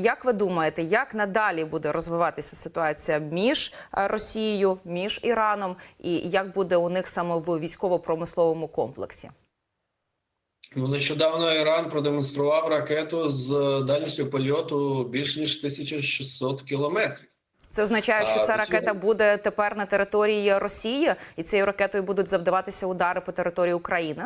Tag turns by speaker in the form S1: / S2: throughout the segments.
S1: Як ви думаєте, як надалі буде розвиватися ситуація між е, Росією, між Іраном, і як буде у них саме в військово-промисловому комплексі?
S2: Ну, нещодавно Іран продемонстрував ракету з е, дальністю польоту більш ніж 1600 кілометрів.
S1: Це означає, що
S2: А,
S1: ця ракета
S2: цього-
S1: буде тепер на території Росії, і цією ракетою будуть завдаватися удари по території України.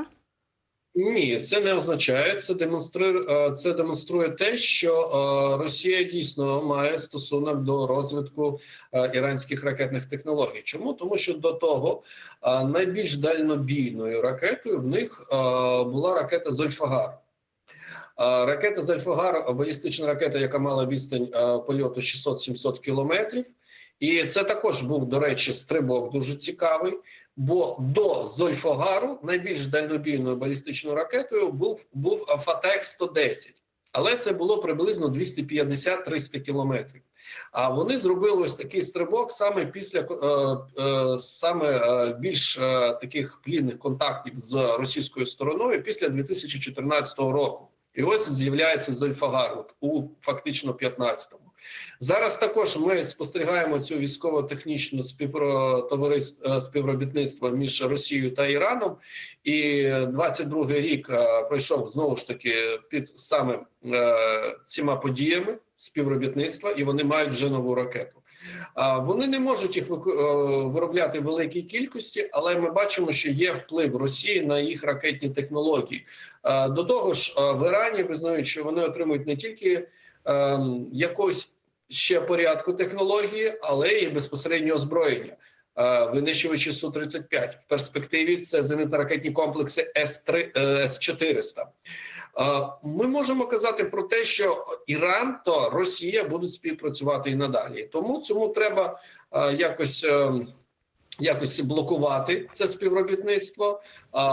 S2: Ні, це не означає. Це демонструє е, це демонструє те, що е, Росія дійсно має стосунок до розвитку е, іранських ракетних технологій. Чому тому, що до того найбільш дальнобійною ракетою в них була ракета Зольфагар. Ракета Зольфагар балістична ракета, яка мала відстань польоту 600-700 кілометрів. І це також був, до речі, стрибок дуже цікавий. Бо до Зольфагару найбільш дальнобійною балістичною ракетою був був Фатек 110 але це було приблизно 250-300 кілометрів. А вони зробили ось такий стрибок саме після е, е, саме е, більш е, таких плідних контактів з російською стороною після 2014 року. І ось з'являється Зольфагар от, у фактично 15-му. Зараз також ми спостерігаємо цю військово-технічну співтовариство співробітництво між Росією та Іраном, і 22-й рік е, пройшов знову ж таки під саме е, цими подіями співробітництва, і вони мають вже нову ракету. Вони не можуть їх е, виробляти в великій кількості, але ми бачимо, що є вплив Росії на їх ракетні технології. До того ж, в Ірані визнають, що вони отримують не тільки ем, якогось ще порядку технології, але і безпосередньо озброєння. Винищувачі су 35 в перспективі це зенитно-ракетні комплекси С-3 е, С-400. Е, Ми можемо казати про те, що Іран та Росія будуть співпрацювати і надалі. Тому цьому треба е, якось. Якось блокувати це співробітництво,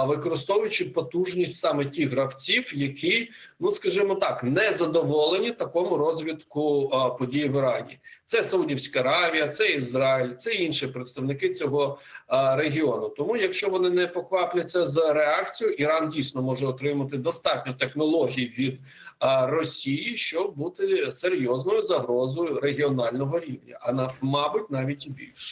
S2: використовуючи потужність саме тих гравців, які, ну скажімо так, не задоволені такому розвитку подій в Ірані. Це Саудівська Аравія, це Ізраїль, це інші представники цього регіону. Тому, якщо вони не поквапляться з реакцією, Іран дійсно може отримати достатньо технологій від Росії, щоб бути серйозною загрозою регіонального рівня, а на мабуть навіть і більше.